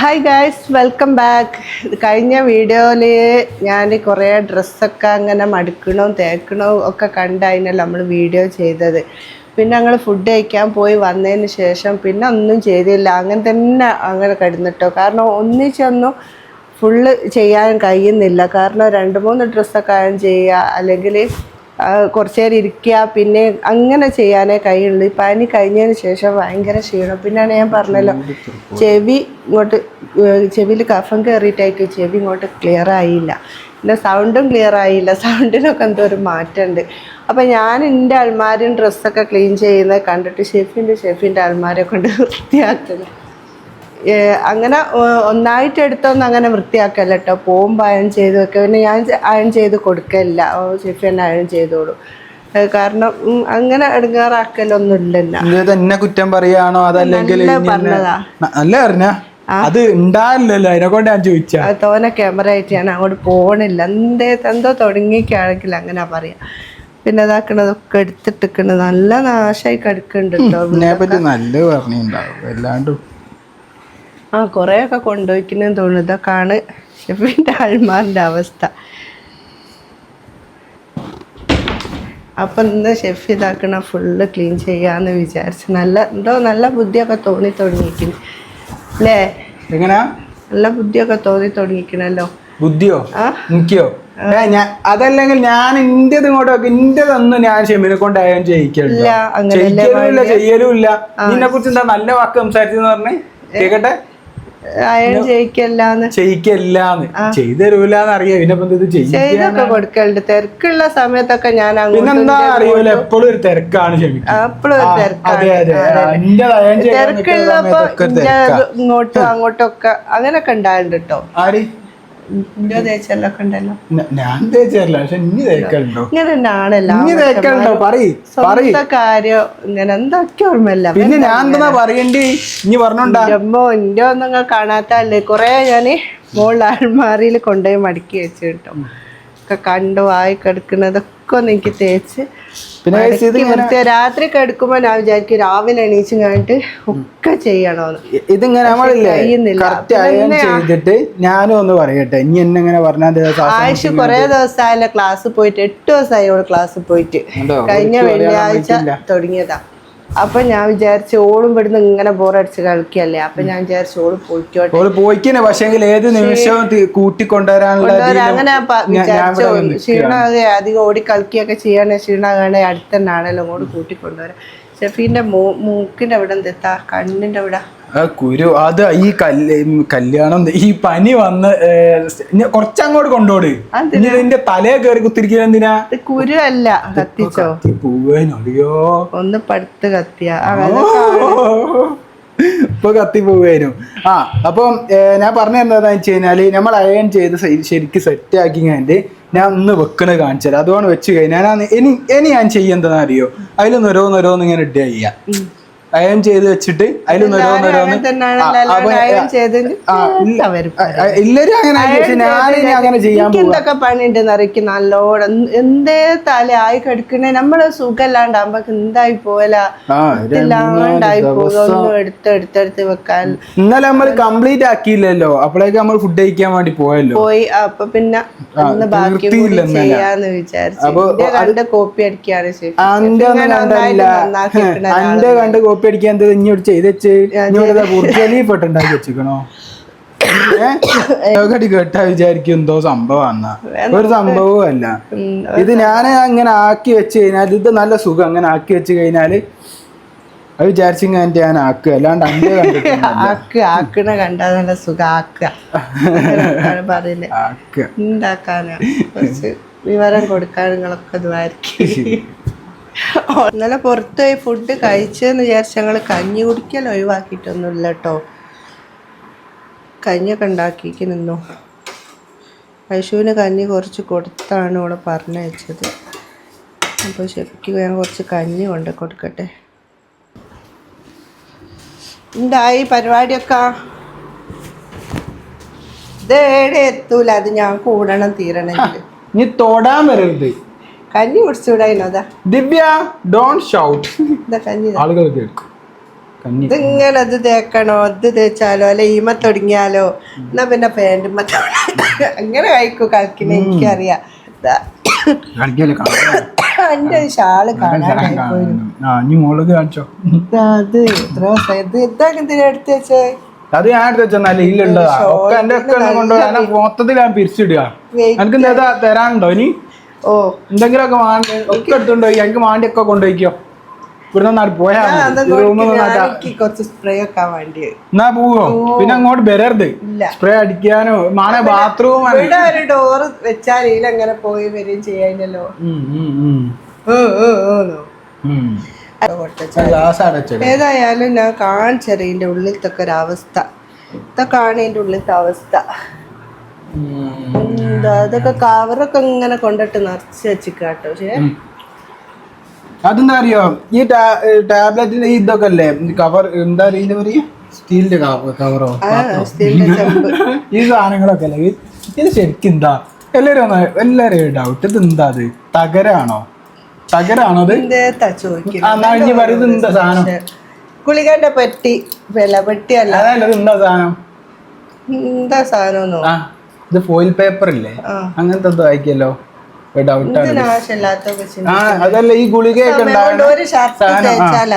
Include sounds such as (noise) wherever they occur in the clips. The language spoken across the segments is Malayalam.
ഹായ് ഗായ്സ് വെൽക്കം ബാക്ക് കഴിഞ്ഞ വീഡിയോയിൽ ഞാൻ കുറേ ഡ്രസ്സൊക്കെ അങ്ങനെ മടുക്കണവും തേക്കണവും ഒക്കെ കണ്ടതിനല്ല നമ്മൾ വീഡിയോ ചെയ്തത്. പിന്നെ ഞങ്ങൾ ഫുഡ് കഴിക്കാൻ പോയി വന്നതിന് ശേഷം പിന്നെ ഒന്നും ചെയ്തില്ല. അങ്ങനെ തന്നെ അങ്ങനെ കിടന്നിട്ടോ. കാരണം ഒന്നിച്ചൊന്നും ഫുള്ള് ചെയ്യാൻ കഴിയുന്നില്ല. കാരണം രണ്ട് മൂന്ന് ഡ്രസ്സൊക്കെ ചെയ്യുക അല്ലെങ്കിൽ കുറച്ച് നേരം ഇരിക്കുക പിന്നെ അങ്ങനെ ചെയ്യാനേ കഴിയുള്ളൂ. പനി കഴിഞ്ഞതിന് ശേഷം ഭയങ്കര ക്ഷീണം. പിന്നെയാണ് ഞാൻ പറഞ്ഞല്ലോ ചെവി ഇങ്ങോട്ട് ചെവിയിൽ കഫം കയറിയിട്ടായിട്ട് ചെവി ഇങ്ങോട്ട് ക്ലിയർ ആയില്ല. പിന്നെ സൗണ്ടും ക്ലിയർ ആയില്ല. സൗണ്ടിനൊക്കെ എന്തോ ഒരു മാറ്റമുണ്ട് അപ്പം ഞാൻ എന്റെ അൽമാരും ഡ്രസ്സൊക്കെ ക്ലീൻ ചെയ്യുന്നത് കണ്ടിട്ട് ഷെഫിന്റെ ഷെഫിന്റെ അൽമാരെ കൊണ്ട് വൃത്തിയാക്കുന്നത് അങ്ങനെ ഒന്നായിട്ട് എടുത്തൊന്നും അങ്ങനെ വൃത്തിയാക്കല്ല കേട്ടോ പോകുമ്പോൾ അയൺ ചെയ്ത് വെക്കുക പിന്നെ ഞാൻ അയൺ ചെയ്ത് കൊടുക്കലില്ല. ഷെഫി തന്നെ അയൺ ചെയ്തോളൂ കാരണം അങ്ങനെ എടുങ്ങാറാക്കലൊന്നും ഇല്ലല്ലോ. കുറ്റം പറയാണോ? അതല്ലെങ്കിൽ നല്ല പറഞ്ഞ അത് ഉണ്ടാവില്ലല്ലോ അതിനെ കൊണ്ട് ഞാൻ ചോദിച്ചാ. തോനെ ക്യാമറ ആയിട്ട് ഞാൻ അങ്ങോട്ട് പോണില്ല. എന്തേ എന്തോ തുടങ്ങിക്കാണെങ്കിൽ അങ്ങനെ പറയാം. പിന്നെ ഇതാക്കണതൊക്കെ എടുത്തിട്ടിക്കണത് നല്ല നാശമായി കിടക്കുന്നുണ്ട് കേട്ടോ നല്ല പറഞ്ഞിട്ടുണ്ടാവും അല്ലാണ്ടും ആ കുറേയൊക്കെ കൊണ്ടുപോയിക്കുന്നു തോന്നുന്നു. ഇതൊക്കെയാണ് ഷെഫിന്റെ ആൾമാറിന്റെ അവസ്ഥ. അപ്പം ഇന്ന് ഷെഫ് ഇതാക്കണ ഫുള്ള് ക്ലീൻ ചെയ്യാന്ന് വിചാരിച്ച് നല്ല എന്തോ നല്ല ബുദ്ധിയൊക്കെ തോന്നി തുടങ്ങിയിരിക്കുന്നു അല്ലേ എങ്ങനെയാ നല്ല ബുദ്ധിയൊക്കെ തോന്നി തുടങ്ങിക്കണല്ലോ ബുദ്ധിയോ? എനിക്കോ ഞാൻ അതല്ലെങ്കിൽ ഞാൻ ഇന്റേത് ഇങ്ങോട്ട് വെക്കും. ഇന്റേതൊന്നും ഞാൻ ഷെമിനെ കൊണ്ട് അയൺ ചെയ്യിക്കില്ല ഇല്ല അങ്ങനെയല്ലേ ചെയ്യലും ഇല്ല ചെയ്യലും നിന്നെ കുറിച്ച് എന്താ നല്ല വാക്ക് സംസാരിച്ചെന്ന് പറഞ്ഞേ? കേക്കട്ടെ? ചെയ്യിക്കല്ലാന്ന് ചെയ്തു തരൂലെന്ന് അറിയാം പിന്നെ ഇപ്പൊ ഇത് ചെയ്യിക്കാൻ ചെയ്തൊക്കെ കൊടുക്കലുണ്ട്. തിരക്കുള്ള സമയത്തൊക്കെ ഞാൻ പിന്നെന്താ അറിയൂല. എപ്പോഴും ഒരു തിരക്കാണ് തിരക്കുള്ളപ്പോ ഇങ്ങോട്ടും അങ്ങോട്ടും ഒക്കെ അങ്ങനൊക്കെ ഉണ്ടായിട്ടുണ്ട് കേട്ടോ ഇന്ത്യ തേച്ചല്ലൊക്കെ ഉണ്ടല്ലോ. ഞാൻ തേച്ചല്ല പക്ഷെ ഇനി തേക്കണ്ടോ ഇങ്ങനെ തന്നെയാണല്ലോ ഇനി തേക്കണ്ടോ പറയ് പറയ്. കാര്യം ഇങ്ങനെ എന്തൊക്കെ ഓർമ്മയില്ല. പിന്നെ ഞാൻ എന്താ പറയണ്ടി? ഇനി പറഞ്ഞോണ്ടാ. അമ്മോ ഇന്റെ ഒന്നും കാണാത്തല്ലേ കൊറേ ഞാൻ മോളിൽ ആൾമാറിയിൽ കൊണ്ടുപോയി മടക്കി വെച്ചു കേട്ടോ. ഒക്കെ കണ്ടു ആയി കിടക്കുന്നതൊക്കെ ഒന്ന് എനിക്ക് തേച്ച് പിന്നെ രാത്രി കിടക്കുമ്പോ ഞാൻ വിചാരിക്കും രാവിലെ എണീച്ച് കഴിഞ്ഞിട്ട് ഒക്കെ ചെയ്യണോന്ന്. ഇതിങ്ങനെ ചെയ്തിട്ട് ഞാനും ഒന്ന് പറയട്ടെ. ഇനി എന്നെ ഇങ്ങനെ പറഞ്ഞാൽ ആഴ്ച കൊറേ ദിവസമായല്ലോ ക്ലാസ് പോയിട്ട്. എട്ട് ദിവസമായി ക്ലാസ് പോയിട്ട്. കഴിഞ്ഞ വെള്ളിയാഴ്ച തുടങ്ങിയതാ. അപ്പൊ ഞാൻ വിചാരിച്ചു ഓളും ഇവിടുന്ന് ഇങ്ങനെ ബോറടിച്ച് കളിക്കല്ലേ? അപ്പൊ ഞാൻ വിചാരിച്ചു ഓൾ പോയിക്കോട്ടെ. ഓൾ പോയിക്കണേ പക്ഷെങ്കിൽ ഏത് നിമിഷവും കൂട്ടിക്കൊണ്ടുവരാനുള്ള അങ്ങനെ വിചാരിച്ചു ക്ഷീണാകെ അധികം ഓടി കളിക്കുകയൊക്കെ ചെയ്യണേ ക്ഷീണാകാണെ അടുത്തന്നെ ആണല്ലോ അങ്ങോട്ട് കൂട്ടിക്കൊണ്ടുവരാം. ഷെഫീന്റെ മൂ മൂക്കിന്റെ അവിടെ എന്തെത്താ? കണ്ണിന്റെ അവിടെ ആ കുരു അത് ഈ കല്ല് കല്യാണം ഈ പനി വന്ന് കൊറച്ചങ്ങോട്ട് കൊണ്ടോട്. നിന്റെ ഇതിന്റെ തലയെ കയറി കുത്തിരിക്കുന്ന എന്തിനാ? കുരു അല്ല കത്തിച്ചോ. പൂവേനറിയോ ഒന്ന് പടുത്ത് കത്തിയ. ഇപ്പൊ കത്തി പോവുകയായിരുന്നു ആ അപ്പം ഞാൻ പറഞ്ഞു എന്താന്ന് വെച്ച് കഴിഞ്ഞാൽ നമ്മൾ അയൺ ചെയ്ത് ശരിക്കും സെറ്റ് ആക്കി കഴിഞ്ഞിട്ട് ഞാൻ ഒന്ന് വെക്കണ കാണിച്ചത് അതുകൊണ്ട് വെച്ച് കഴിഞ്ഞാൽ ഞാൻ ഇനി ഇനി ഞാൻ ചെയ്യുന്നതെന്ന് അറിയോ? അതിലൊന്ന് ഓരോന്നോരോന്ന് ഇങ്ങനെ ഇട്ട് ചെയ്യാം അയൺ ചെയ്ത് വെച്ചിട്ട് അതിൽ എല്ലാരും അങ്ങനെ ഞാനിനി അങ്ങനെ ചെയ്യാൻ എന്തൊക്കെ പണിയുണ്ടെന്ന് അറിയിക്കും നല്ലോണം. എന്തേ തല ആയി കിടക്കണേ. നമ്മൾ സുഖമില്ലാണ്ടാകുമ്പോ എന്തായി പോവല? ഇല്ലാണ്ടായി പോകും ഒന്നും എടുത്ത് എടുത്തെടുത്ത് വെക്കാൻ. ഇന്നലെ നമ്മൾ കംപ്ലീറ്റ് ആക്കിയില്ലല്ലോ. അപ്പോഴേക്ക് നമ്മൾ ഫുഡ് കഴിക്കാൻ വേണ്ടി പോയല്ലോ. പോയി. അപ്പൊ പിന്നെ ബാക്കി. ചെയ്യാന്ന് വിചാരിച്ചു. അപ്പൊ എന്റെ കണ്ട് കോപ്പി കോപ്പി അടിക്കാൻ എന്ത് ഇഞ്ഞോട്ട് ചെയ്ത് വെച്ച്? ഇഞ്ഞോട്ട് ബുർജലി പെട്ടുണ്ടാക്കി വെച്ചിക്കണോ? (laughs) കേട്ടാ വിചാരിക്കും എന്തോ സംഭവം ഒരു സംഭവവും അല്ല. ഇത് ഞാൻ അങ്ങനെ ആക്കി വെച്ച് കഴിഞ്ഞാൽ ഇത് നല്ല സുഖം. അങ്ങനെ ആക്കി വെച്ച് കഴിഞ്ഞാൽ അത് വിചാരിച്ചിങ്ങനെ ഞാൻ ആക്കുക. അല്ലാണ്ട് അന്റെ കണ്ടിട്ടില്ല ആക്കുക ആക്കണ കണ്ടാ നല്ല സുഖം. ആക്കുക. അങ്ങനെയൊക്കെയാണ് ഉണ്ടാക്കാനാ കുറച്ച് വിവരം കൊടുക്കാൻ നിങ്ങളൊക്കെ ഇതുമായിരിക്കും (laughs) ഇന്നലെ പുറത്ത് പോയി ഫുഡ് കഴിച്ചെന്ന് വിചാരിച്ച ഞങ്ങൾ കഞ്ഞി കുടിക്കൽ ഒഴിവാക്കിയിട്ടൊന്നുമില്ല കേട്ടോ കഞ്ഞിയൊക്കെ ഉണ്ടാക്കിക്ക് നിന്നു. പശുവിന് കഞ്ഞി കുറച്ച് കൊടുത്താണ് ഇവിടെ പറഞ്ഞയച്ചത്. അപ്പോൾ ശരിക്കും ഞാൻ കുറച്ച് കഞ്ഞി കൊണ്ട് കൊടുക്കട്ടെ. എന്തായി പരിപാടിയൊക്കെ? ഇതേടെ എത്തൂല അത് ഞാൻ കൂടണം തീരണമെങ്കിൽ. നീ തൊടാൻ വരരുത്. കഞ്ഞി കുടിച്ചുകൂടായിരുന്നു അതാ? ദിവ്യ ഡോണ്ട് ഷൗട്ട് ഇതാ കഞ്ഞി. ആളുകൾ കേൾക്കും. ഇതിങ്ങനെ ഇത് തേക്കണോ? ഇത് തേച്ചാലോ? അല്ലെ ഈമ തുടങ്ങിയാലോ? എന്നാ പിന്നെ പാന്റുമ്മ അങ്ങനെ കഴിക്കും കളിക്കുന്ന എനിക്കറിയാം. എന്റെ ഷാൾ കാണാൻ അത് എത്ര ദിവസം ഇത് ഇതൊക്കെ എന്തിനാ എടുത്ത് വെച്ചേ? അത് ഞാൻ എടുത്ത് വെച്ചാൽ ഇല്ലുള്ളതാ. ഒക്കെ എന്റെ ഒക്കെ കൊണ്ടുപോയി. മൊത്തത്തിൽ ഞാൻ പിരിച്ചിടുക. എനിക്ക് തരാനുണ്ടോ ഇനി? ഓ എന്തെങ്കിലുമൊക്കെ വാങ്ങി. ഒക്കെ എടുത്തുകൊണ്ടുപോയി എനിക്ക് വാണ്ടിയൊക്കെ കൊണ്ടുപോയിക്കോ. ഇവിടുന്ന് പോയാ കുറച്ച് സ്പ്രേ ഒക്കെ വേണ്ടി. എന്നാ പോവോ? പിന്നെ അങ്ങോട്ട് വരരുത്. സ്പ്രേ അടിക്കാനോ മാണെ ബാത്റൂം ഇവിടെ ഒരു ഡോറ് വെച്ചാൽ ഇതിലങ്ങനെ പോയി വരികയും ചെയ്യാനല്ലോ ഏതായാലും ഞാൻ കാണിച്ചറിയ ഉള്ളിലത്തെ ഒരു അവസ്ഥ. ഇതൊക്കെയാണ് എന്റെ ഉള്ളിലത്തെ അവസ്ഥ. എന്താ അതൊക്കെ കവറൊക്കെ ഇങ്ങനെ കൊണ്ടിട്ട് നിറച്ച് വെച്ചിക്കാട്ടോ പക്ഷേ. അതെന്താ അറിയോ? ഈ ടാബ്ലറ്റിന്റെ ഇതൊക്കെ അല്ലേ? കവർ എന്താ ഇതിന്റെ പറയാ സ്റ്റീലിന്റെ കവറോ (laughs) ഈ സാധനങ്ങളൊക്കെ അല്ലേ? ഇത് ശരിക്കും എന്താ? എല്ലാരും ഒന്ന് എല്ലാരും ഡൗട്ട് ഇത് എന്താ അത്? തകരാണോ? തകരാണോ അത്? എന്തേത്താ പറയുന്നത് എന്താ സാധനം? കുളികന്റെ പെട്ടി വില പെട്ടിയല്ല. അതല്ല എന്താ സാധനം? എന്താ സാധനം ഇത് ഫോയിൽ പേപ്പർ ഇല്ലേ. അങ്ങനത്തെ എന്തോ ആയിക്കല്ലോ ഡൗട്ടാണ് ആ അതല്ല ഈ ഗുളികയൊക്കെ.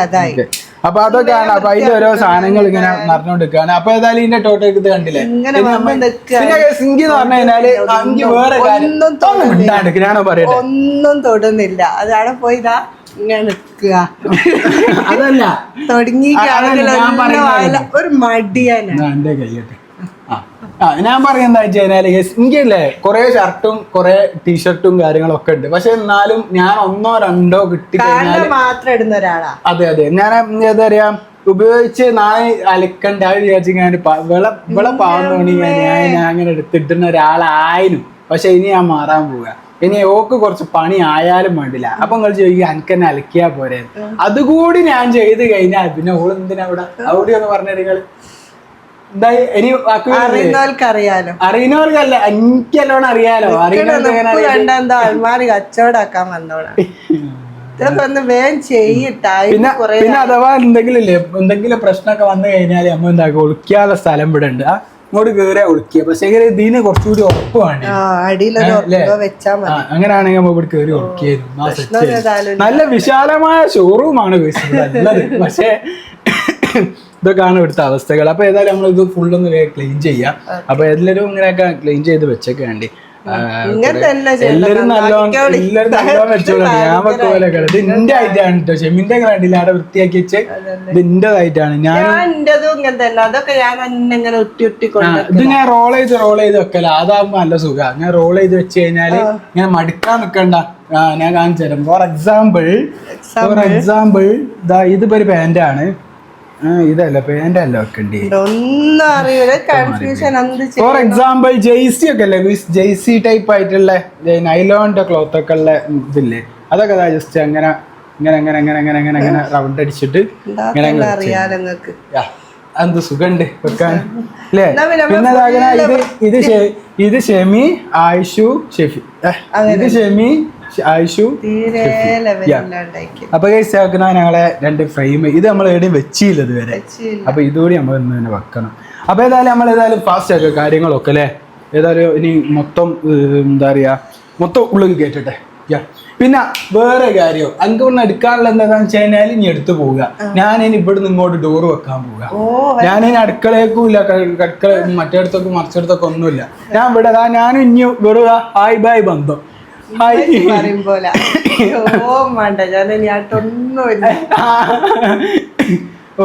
അതായി. ഓക്കേ. അപ്പൊ അതൊക്കെയാണ് അപ്പൊ അതിന്റെ ഓരോ സാധനങ്ങൾ ഇങ്ങനെ നടന്നുകൊണ്ടിരിക്കുകയാണ് അപ്പൊ ഏതായാലും ഇതിന്റെ ടോട്ടോ ഇത് കണ്ടില്ലേ. പിന്നെ സിങ്കി എന്ന് പറഞ്ഞു കഴിഞ്ഞാൽ അഞ്ച് വേറെ ഒന്നും ഞാനോ പറയട്ടെ? ഒന്നും തൊടുന്നില്ല. അതാണ് പോയിതാ ഇങ്ങനെ അതല്ല. തുടങ്ങി. ഒരു മടിയാണ്. എന്റെ എന്റെ കയ്യട്ടെ ആ ഞാൻ പറയുന്നത് എന്താ വെച്ച് കഴിഞ്ഞാൽ എനിക്കല്ലേ കുറെ ഷർട്ടും കുറെ ടീഷർട്ടും കാര്യങ്ങളും ഒക്കെ ഉണ്ട്. പക്ഷെ എന്നാലും ഞാൻ ഒന്നോ രണ്ടോ കിട്ടി കഴിഞ്ഞാൽ മാത്രം ഇടുന്ന ഒരാളാ? അതെ അതെ. ഞാൻ എന്താ പറയാ ഉപയോഗിച്ച് നാളെ അലക്കണ്ട വിചാരിച്ചു ഞാൻ വിള വിള പാവണി ഞാൻ ഞാൻ അങ്ങനെ എടുത്തിട്ടുന്ന ഒരാളായിരുന്നു പക്ഷെ ഇനി ഞാൻ മാറാൻ പോവുക. ഇനി ഓക്ക് കുറച്ച് പണി ആയാലും വേണ്ടില്ല. അപ്പൊ നിങ്ങൾ ചോദിക്കുക എനിക്ക് തന്നെ അലക്കിയാ പോരെ? അതുകൂടി ഞാൻ ചെയ്ത് കഴിഞ്ഞാൽ പിന്നെ ഓളെന്തിനാ അവിടെ അവിടെ ഒന്ന് പറഞ്ഞു നിങ്ങൾ അറിയാലോ അറിയുന്നവർക്കല്ല എനിക്കല്ലോണം അറിയാലോ. അറിയുന്നവർക്ക് എങ്ങനെ ഉപ്പ് അറിയാം? കണ്ടെന്താ അൽമാരി കച്ചവടാക്കാൻ വന്നോളാം. പിന്നെ അഥവാ എന്തെങ്കിലും ഇല്ലേ എന്തെങ്കിലും പ്രശ്നമൊക്കെ വന്നു കഴിഞ്ഞാൽ നമ്മൾ എന്താക്കുക ഒളിക്കാനുള്ള സ്ഥലം ഇവിടെ ഉണ്ട്. ഇങ്ങോട്ട് കയറിയാ ഒളിക്കുക. പക്ഷേ ഇതിന് കുറച്ചുകൂടി ഉറപ്പ് വേണ്ടി ആ അടിയിലൊരു ഉറപ്പ് വെച്ചാ മതി. അങ്ങനെയാണെങ്കിൽ നമ്മൾ ഇവിടെ കയറി ഒളിക്കായിരുന്നു നല്ല വിശാലമായ ഷോറൂമാണ് (laughs) പക്ഷേ ഇതൊക്കെയാണ് ഇവിടുത്തെ അവസ്ഥകൾ. അപ്പൊ ഏതായാലും നമ്മളിത് ഫുള്ളൊന്ന് ക്ലീൻ ചെയ്യാം. അപ്പൊ എല്ലാരും ഇങ്ങനെയൊക്കെ ക്ലീൻ ചെയ്ത് വെച്ചൊക്കെ വേണ്ടി എല്ലാരും നല്ലോണം എല്ലാരും നല്ലോണം വെച്ചോളൂ ഞാൻ വെക്ക പോലെ ഇത് ഇന്റെ ആയിട്ടാണ് കേട്ടോ ഷെമിന്റെ കണ്ടില്ല? അവിടെ വൃത്തിയാക്കി വെച്ച് ഇത് ഇന്റേതായിട്ടാണ് ഞാൻ ഇത് ഞാൻ റോൾ ചെയ്ത് റോൾ ചെയ്ത് വെക്കല. അതാകുമ്പോ നല്ല സുഖ. ഞാൻ റോൾ ചെയ്ത് വെച്ച് കഴിഞ്ഞാൽ ഞാൻ മടുക്കാൻ നിക്കണ്ട. ഞാൻ കാണിച്ചു തരാം. ഫോർ എക്സാമ്പിൾ ഫോർ എക്സാമ്പിൾ ഇതാ ഇതിപ്പോ ഒരു പാന്റാണ് ഇതല്ല പാന്റ് അല്ല വെക്കണ്ടേ. ഒന്നും അറിയൂല കൺഫ്യൂഷൻ എന്ത് ഫോർ എക്സാമ്പിൾ ജെയ്സി ഒക്കെ അല്ലേ ജെയ്സി ടൈപ്പ് ആയിട്ടുള്ള നൈലോണിന്റെ ക്ലോത്ത് ഒക്കെ ഉള്ള ഇതില്ലേ? അതൊക്കെ ജസ്റ്റ് അങ്ങനെ ഇങ്ങനെ അങ്ങനെ അങ്ങനെ അങ്ങനെ അങ്ങനെ അങ്ങനെ റൗണ്ട് അടിച്ചിട്ട് ഇങ്ങനെ. അറിയാലോ നിങ്ങക്ക്? യാ, എന്ത് സുഖണ്ട് വെക്കാൻ? അല്ലേ പിന്നെ ഇത് ഇത് ഇത് ഷെമി ആയിഷു ഷെഫി ഇത് ഷെമി ആയിഷു അപ്പൊ ഗൈസ് ആക്കുന്ന ഞങ്ങളെ രണ്ട് ഫ്രെയിം ഇത് നമ്മൾ എവിടെയും വെച്ചില്ല ഇതുവരെ. അപ്പൊ ഇതുകൂടി നമ്മൾ ഇന്ന് തന്നെ വെക്കണം. അപ്പൊ ഏതായാലും നമ്മൾ ഏതായാലും ഫാസ്റ്റ് ആക്കുക കാര്യങ്ങളൊക്കെ അല്ലേ ഏതായാലും ഇനി മൊത്തം എന്താ പറയാ മൊത്തം ഉള്ളിൽ കേട്ടിട്ടെ പിന്നെ വേറെ കാര്യം. അങ്ക് ഒന്ന് എടുക്കാനുള്ള എന്താണെന്ന് വെച്ച് കഴിഞ്ഞാൽ ഇനി എടുത്തു പോവുക. ഞാൻ ഇനി ഇവിടുന്ന് ഇങ്ങോട്ട് ഡോറ് വെക്കാൻ പോവുക. ഞാൻ ഇനി അടുക്കളയേക്കും ഇല്ല അടുക്കള മറ്റേടത്തൊക്കെ മറിച്ചിടത്തൊക്കെ ഒന്നുമില്ല. ഞാൻ ഇവിടെ ഞാൻ ഇനി വെറുതെ ഹായ് ബായ് ബന്ധം. ഹായ് പറയും പോലെ ഓ വേണ്ട. ഞാൻ ഞാട്ടൊന്നുമില്ല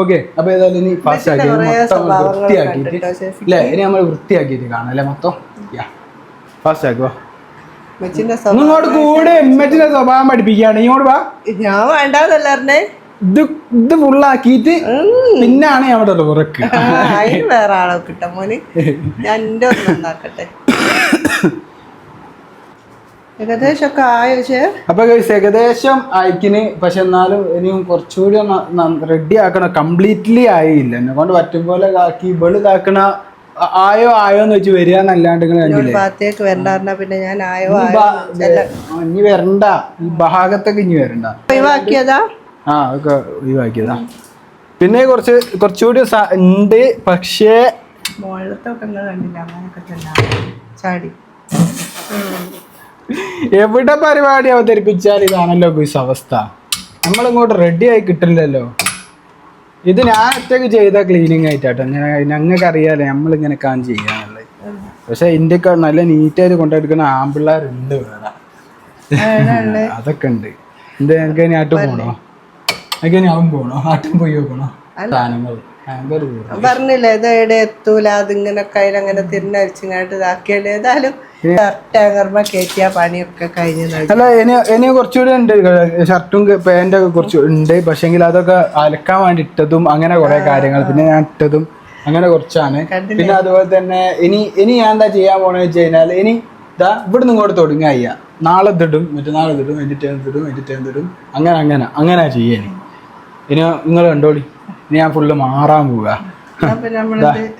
ഓക്കെ അപ്പൊ ഏതായാലും ഇനി ഫാസ്റ്റ് ആക്കി കുറേ മൊത്തം സ്വഭാവങ്ങളൊക്കെ വൃത്തിയാക്കിയിട്ട് അല്ലേ ഇനി നമ്മൾ വൃത്തിയാക്കിയിട്ട് കാണാം അല്ലേ മൊത്തം? ഫാസ്റ്റ് ആക്കുക ഇങ്ങോട്ട് കൂടെ എമ്മച്ചിന്റെ സ്വഭാവം പഠിപ്പിക്കുകയാണ്. ഇങ്ങോട്ട് വാ. ഞാൻ വേണ്ടാന്നല്ലായിരുന്നേ ഇത് ഇത് ഫുള്ളാക്കിയിട്ട് പിന്നാണ് അവിടെ ഉറക്ക്. അതിന് വേറെ ആളെ കിട്ടാം മോന്. ഞാൻ എന്റെ ഒന്ന് (laughs) ഏകദേശം ഒക്കെ ആയോ പക്ഷേ അപ്പൊ guys, ഏകദേശം അയക്കിന് പക്ഷെ എന്നാലും ഇനിയും കുറച്ചുകൂടി റെഡി ആക്കണം. കംപ്ലീറ്റ്ലി ആയില്ല. എന്നെ കൊണ്ട് പറ്റും പോലെ ആക്കി. ഇവൾ ഇതാക്കണ ആയോ ആയോ എന്ന് വെച്ച് വരിക എന്നല്ലാണ്ട് ഭാഗത്തേക്ക് വരണ്ട പിന്നെ ഞാൻ ആയോ ഇനി വരണ്ട. ഈ ഭാഗത്തൊക്കെ ഇനി വരണ്ട. ഒഴിവാക്കിയതാ? ആ അതൊക്കെ ഒഴിവാക്കിയതാ. പിന്നെ കുറച്ച് കുറച്ചുകൂടി ഉണ്ട്. പക്ഷേ മുകളിലത്തൊക്കെ കണ്ടില്ല? അങ്ങനെയൊക്കെ ചാടി. എവിടെ പരിപാടി അവതരിപ്പിച്ചാൽ ഇതാണല്ലോ ബിസ് അവസ്ഥ. നമ്മളിങ്ങോട്ട് റെഡി ആയി കിട്ടില്ലല്ലോ. ഇത് ഞാൻ ഒറ്റയ്ക്ക് ചെയ്ത ക്ലീനിങ് ആയിട്ടാട്ടോ. ഞങ്ങൾക്ക് അറിയാലോ നമ്മളിങ്ങനെ കാൻ ചെയ്യാനുള്ളത് പക്ഷെ ഇന്ത്യയ്ക്ക് നല്ല നീറ്റായിട്ട് കൊണ്ടെടുക്കുന്ന ആമ്പിള്ളേരുണ്ട് വേറെ അതൊക്കെ ഉണ്ട്. എന്താ ഞങ്ങൾക്ക് ഇനി ആട്ടും പോണോ? എനിക്ക് ഇനി ആവും പോണോ? ആട്ടും പോയി നോക്കണോ സാധനങ്ങൾ. പറഞ്ഞില്ലേ ഇത് എവിടെ എത്തൂല? അതിങ്ങനെ കയ്യിലങ്ങനെ തിരിഞ്ഞടിച്ചിങ്ങാട്ട് ഇതാക്കിയല്ലേ ഏതായാലും ടാങ്കർമ കയറ്റിയ പണിയൊക്കെ കഴിഞ്ഞ് നടക്കും. അല്ല ഇനി ഇനി കുറച്ചുകൂടി ഉണ്ട് ഷർട്ടും പാന്റും ഒക്കെ കുറച്ച് ഉണ്ട്. പക്ഷെങ്കിൽ അതൊക്കെ അലക്കാൻ വേണ്ടി ഇട്ടതും അങ്ങനെ കുറെ കാര്യങ്ങൾ. പിന്നെ ഞാൻ ഇട്ടതും അങ്ങനെ കുറച്ചാണ്? പിന്നെ അതുപോലെ തന്നെ ഇനി ഇനി ഞാൻ എന്താ ചെയ്യാൻ പോണെന്ന് വെച്ച് കഴിഞ്ഞാൽ ഇനി ഇതാ ഇവിടുന്ന് ഇങ്ങോട്ട് തുടങ്ങുക അയ്യ നാളെ ഇതിടും മറ്റന്നാളെ ഇതിടും എന്നിട്ട് ഇതിടും എന്നിട്ട് ഇതിടും. അങ്ങനെ അങ്ങനെ അങ്ങനെ ചെയ്യാൻ ഇനി. നിങ്ങൾ കണ്ടോളി. ഇനി ഞാൻ ഫുള്ള് മാറാൻ പോവുക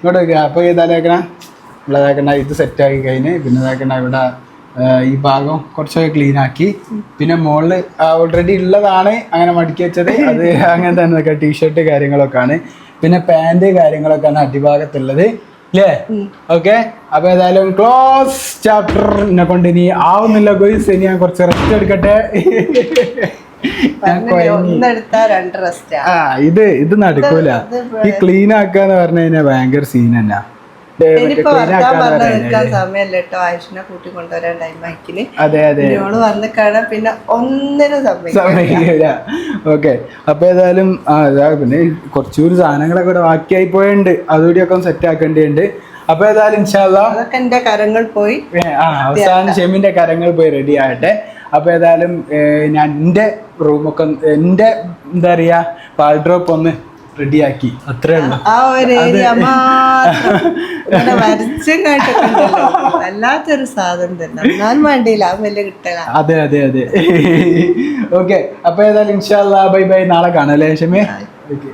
ഇങ്ങോട്ട് അപ്പൊ ഇതാലേക്കണ നമ്മളതാക്കണ ഇത് സെറ്റ് ആക്കി കഴിഞ്ഞ് പിന്നെ ഇതാക്കണ്ട ഇവിടെ ഈ ഭാഗം കുറച്ചൊക്കെ ക്ലീൻ ആക്കി. പിന്നെ മോളിൽ ഓൾറെഡി ഉള്ളതാണ് അങ്ങനെ മടക്കി വെച്ചത്. അത് (laughs) അങ്ങനെ തന്നെ ടീഷർട്ട് കാര്യങ്ങളൊക്കെ ആണ് പിന്നെ പാന്റ് കാര്യങ്ങളൊക്കെ ആണ് അടിഭാഗത്തുള്ളത് അല്ലേ ഓക്കെ? അപ്പൊ ഏതായാലും ക്ലോസ് ചാപ്റ്റർ എന്നെ കൊണ്ട് ഇനി ആവുന്നില്ല ഗോയിസ് ഇനി ഞാൻ കുറച്ച് റെസ്റ്റ് എടുക്കട്ടെ. (laughs) ആ. ഇത് ഇത് നടക്കൂല. ഈ ക്ലീൻ ആക്കാന്ന് പറഞ്ഞു കഴിഞ്ഞാൽ ഭയങ്കര സീൻ തന്നെ. ഇനിയിപ്പോ വർത്താൻ പറഞ്ഞ നിൽക്കാൻ സമയമല്ല കേട്ടോ. ആയുഷിനെ കൂട്ടി കൊണ്ടുവരാൻ ടൈം ആക്കിന് അതെ അതെ. ഇവൾ വന്ന് കാണാൻ പിന്നെ ഒന്നിനും സമയം സമയമില്ല ഓക്കെ. അപ്പൊ ഏതായാലും പിന്നെ കുറച്ചുകൂടി സാധനങ്ങളൊക്കെ ഇവിടെ ബാക്കിയായി പോയുണ്ട്. അതുകൂടിയൊക്കെ സെറ്റ് ആക്കേണ്ടിയുണ്ട് അപ്പൊ ഏതായാലും അതൊക്കെ എന്റെ കരങ്ങൾ പോയി. അവസാനം ഷെമിന്റെ കരങ്ങൾ പോയി റെഡി ആകട്ടെ. അപ്പൊ ഏതായാലും ഞാൻ എന്റെ റൂമൊക്കെ എന്റെ എന്താ പറയാ പാൽഡ്രോപ്പ് ഒന്ന് റെഡിയാക്കി. അത്രേ ഉള്ളൂ. ആ ഒരു ഏരിയ (laughs) മാത്രം. ഇങ്ങനെ വരച്ചും കാട്ടൊക്കെ വല്ലാത്തൊരു സാധനം തന്നെ. എന്നാലും വേണ്ടിയില്ല. അത് വലിയ കിട്ടല. അതെ അതെ അതെ. (laughs) ഓക്കെ അപ്പൊ ഏതായാലും ഇൻഷാല്ലാ ബൈ ബൈ. നാളെ കാണാം അല്ലേ ഷമേ ഓക്കെ